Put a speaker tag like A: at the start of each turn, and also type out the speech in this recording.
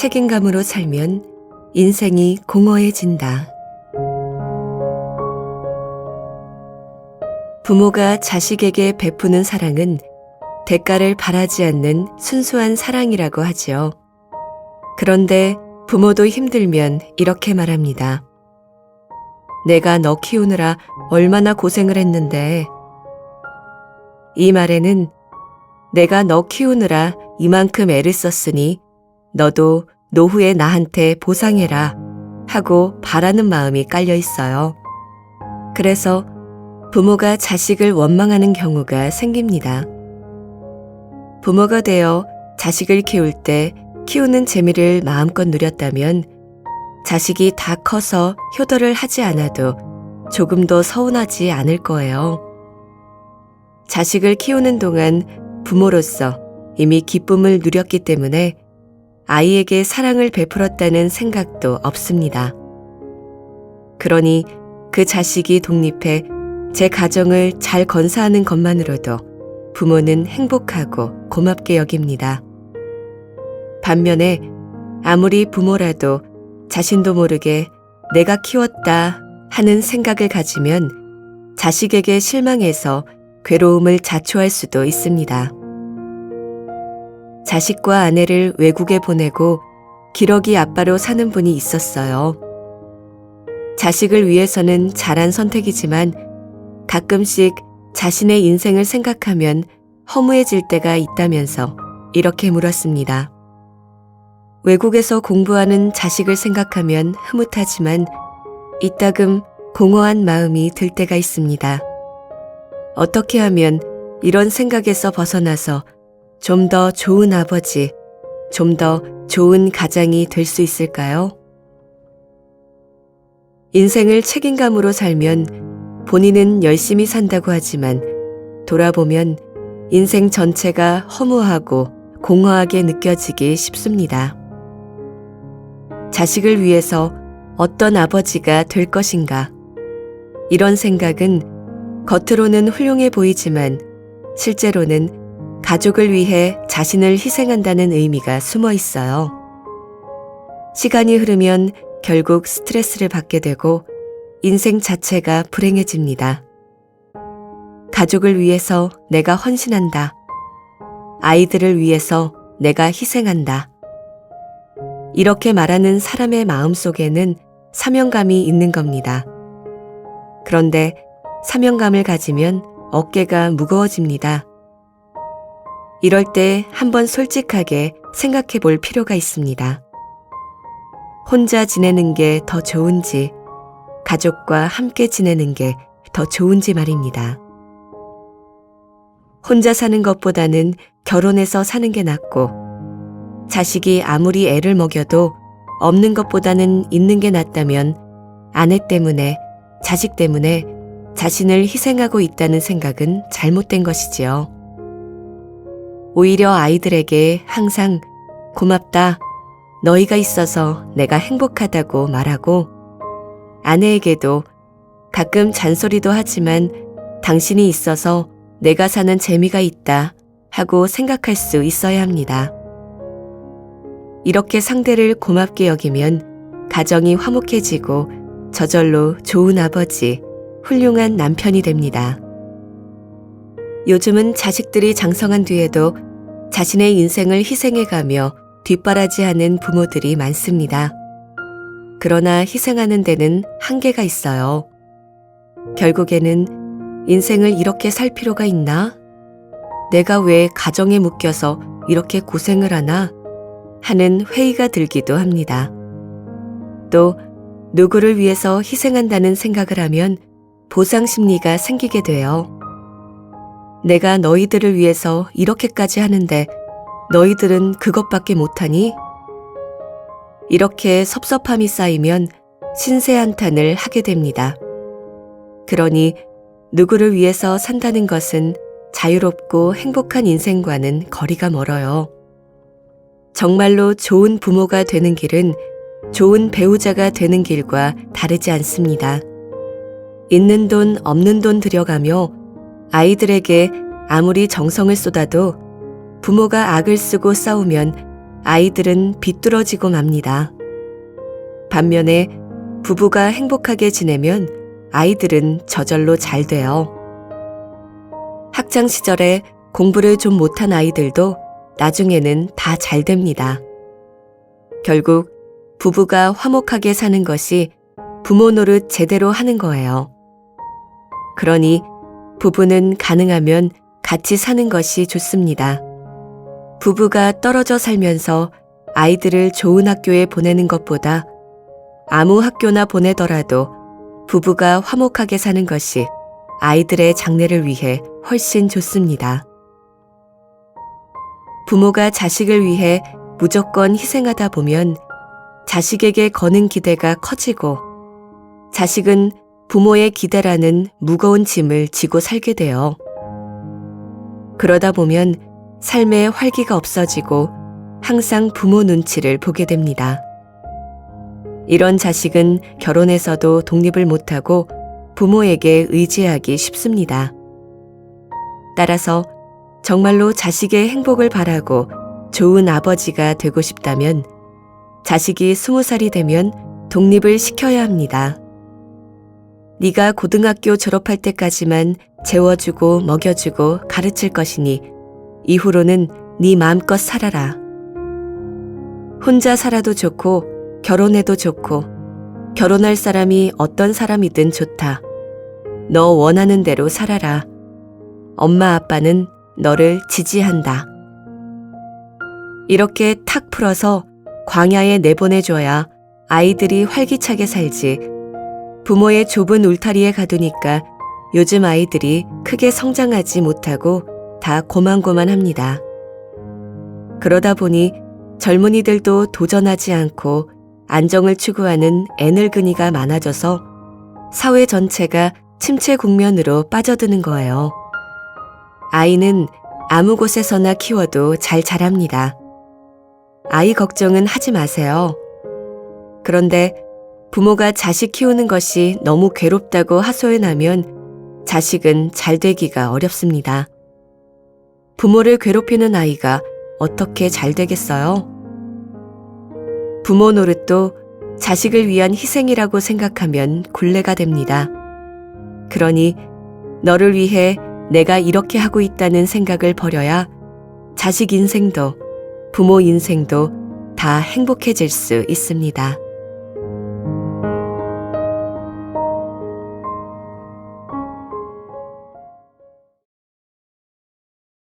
A: 책임감으로 살면 인생이 공허해진다. 부모가 자식에게 베푸는 사랑은 대가를 바라지 않는 순수한 사랑이라고 하지요. 그런데 부모도 힘들면 이렇게 말합니다. 내가 너 키우느라 얼마나 고생을 했는데. 이 말에는 내가 너 키우느라 이만큼 애를 썼으니 너도 노후에 나한테 보상해라 하고 바라는 마음이 깔려 있어요. 그래서 부모가 자식을 원망하는 경우가 생깁니다. 부모가 되어 자식을 키울 때 키우는 재미를 마음껏 누렸다면 자식이 다 커서 효도를 하지 않아도 조금도 서운하지 않을 거예요. 자식을 키우는 동안 부모로서 이미 기쁨을 누렸기 때문에 아이에게 사랑을 베풀었다는 생각도 없습니다. 그러니 그 자식이 독립해 제 가정을 잘 건사하는 것만으로도 부모는 행복하고 고맙게 여깁니다. 반면에 아무리 부모라도 자신도 모르게 내가 키웠다 하는 생각을 가지면 자식에게 실망해서 괴로움을 자초할 수도 있습니다. 자식과 아내를 외국에 보내고 기러기 아빠로 사는 분이 있었어요. 자식을 위해서는 잘한 선택이지만 가끔씩 자신의 인생을 생각하면 허무해질 때가 있다면서 이렇게 물었습니다. 외국에서 공부하는 자식을 생각하면 흐뭇하지만 이따금 공허한 마음이 들 때가 있습니다. 어떻게 하면 이런 생각에서 벗어나서 좀 더 좋은 아버지, 좀 더 좋은 가장이 될 수 있을까요? 인생을 책임감으로 살면 본인은 열심히 산다고 하지만 돌아보면 인생 전체가 허무하고 공허하게 느껴지기 쉽습니다. 자식을 위해서 어떤 아버지가 될 것인가? 이런 생각은 겉으로는 훌륭해 보이지만 실제로는 가족을 위해 자신을 희생한다는 의미가 숨어 있어요. 시간이 흐르면 결국 스트레스를 받게 되고 인생 자체가 불행해집니다. 가족을 위해서 내가 헌신한다. 아이들을 위해서 내가 희생한다. 이렇게 말하는 사람의 마음 속에는 사명감이 있는 겁니다. 그런데 사명감을 가지면 어깨가 무거워집니다. 이럴 때 한번 솔직하게 생각해 볼 필요가 있습니다. 혼자 지내는 게 더 좋은지, 가족과 함께 지내는 게 더 좋은지 말입니다. 혼자 사는 것보다는 결혼해서 사는 게 낫고, 자식이 아무리 애를 먹여도 없는 것보다는 있는 게 낫다면 아내 때문에, 자식 때문에 자신을 희생하고 있다는 생각은 잘못된 것이지요. 오히려 아이들에게 항상 고맙다, 너희가 있어서 내가 행복하다고 말하고 아내에게도 가끔 잔소리도 하지만 당신이 있어서 내가 사는 재미가 있다 하고 생각할 수 있어야 합니다. 이렇게 상대를 고맙게 여기면 가정이 화목해지고 저절로 좋은 아버지, 훌륭한 남편이 됩니다. 요즘은 자식들이 장성한 뒤에도 자신의 인생을 희생해가며 뒷바라지하는 부모들이 많습니다. 그러나 희생하는 데는 한계가 있어요. 결국에는 인생을 이렇게 살 필요가 있나? 내가 왜 가정에 묶여서 이렇게 고생을 하나? 하는 회의가 들기도 합니다. 또 누구를 위해서 희생한다는 생각을 하면 보상 심리가 생기게 돼요. 내가 너희들을 위해서 이렇게까지 하는데 너희들은 그것밖에 못하니? 이렇게 섭섭함이 쌓이면 신세한탄을 하게 됩니다. 그러니 누구를 위해서 산다는 것은 자유롭고 행복한 인생과는 거리가 멀어요. 정말로 좋은 부모가 되는 길은 좋은 배우자가 되는 길과 다르지 않습니다. 있는 돈, 없는 돈 들여가며 아이들에게 아무리 정성을 쏟아도 부모가 악을 쓰고 싸우면 아이들은 비뚤어지고 맙니다. 반면에 부부가 행복하게 지내면 아이들은 저절로 잘 돼요. 학창 시절에 공부를 좀 못한 아이들도 나중에는 다 잘 됩니다. 결국 부부가 화목하게 사는 것이 부모 노릇 제대로 하는 거예요. 그러니 부부는 가능하면 같이 사는 것이 좋습니다. 부부가 떨어져 살면서 아이들을 좋은 학교에 보내는 것보다 아무 학교나 보내더라도 부부가 화목하게 사는 것이 아이들의 장래를 위해 훨씬 좋습니다. 부모가 자식을 위해 무조건 희생하다 보면 자식에게 거는 기대가 커지고 자식은 부모의 기대라는 무거운 짐을 지고 살게 돼요. 그러다 보면 삶에 활기가 없어지고 항상 부모 눈치를 보게 됩니다. 이런 자식은 결혼해서도 독립을 못하고 부모에게 의지하기 쉽습니다. 따라서 정말로 자식의 행복을 바라고 좋은 아버지가 되고 싶다면 자식이 스무 살이 되면 독립을 시켜야 합니다. 네가 고등학교 졸업할 때까지만 재워주고 먹여주고 가르칠 것이니 이후로는 네 마음껏 살아라. 혼자 살아도 좋고 결혼해도 좋고 결혼할 사람이 어떤 사람이든 좋다. 너 원하는 대로 살아라. 엄마 아빠는 너를 지지한다. 이렇게 탁 풀어서 광야에 내보내줘야 아이들이 활기차게 살지. 부모의 좁은 울타리에 가두니까 요즘 아이들이 크게 성장하지 못하고 다 고만고만합니다. 그러다 보니 젊은이들도 도전하지 않고 안정을 추구하는 애늙은이가 많아져서 사회 전체가 침체 국면으로 빠져드는 거예요. 아이는 아무 곳에서나 키워도 잘 자랍니다. 아이 걱정은 하지 마세요. 그런데 부모가 자식 키우는 것이 너무 괴롭다고 하소연하면 자식은 잘 되기가 어렵습니다. 부모를 괴롭히는 아이가 어떻게 잘 되겠어요? 부모 노릇도 자식을 위한 희생이라고 생각하면 굴레가 됩니다. 그러니 너를 위해 내가 이렇게 하고 있다는 생각을 버려야 자식 인생도 부모 인생도 다 행복해질 수 있습니다.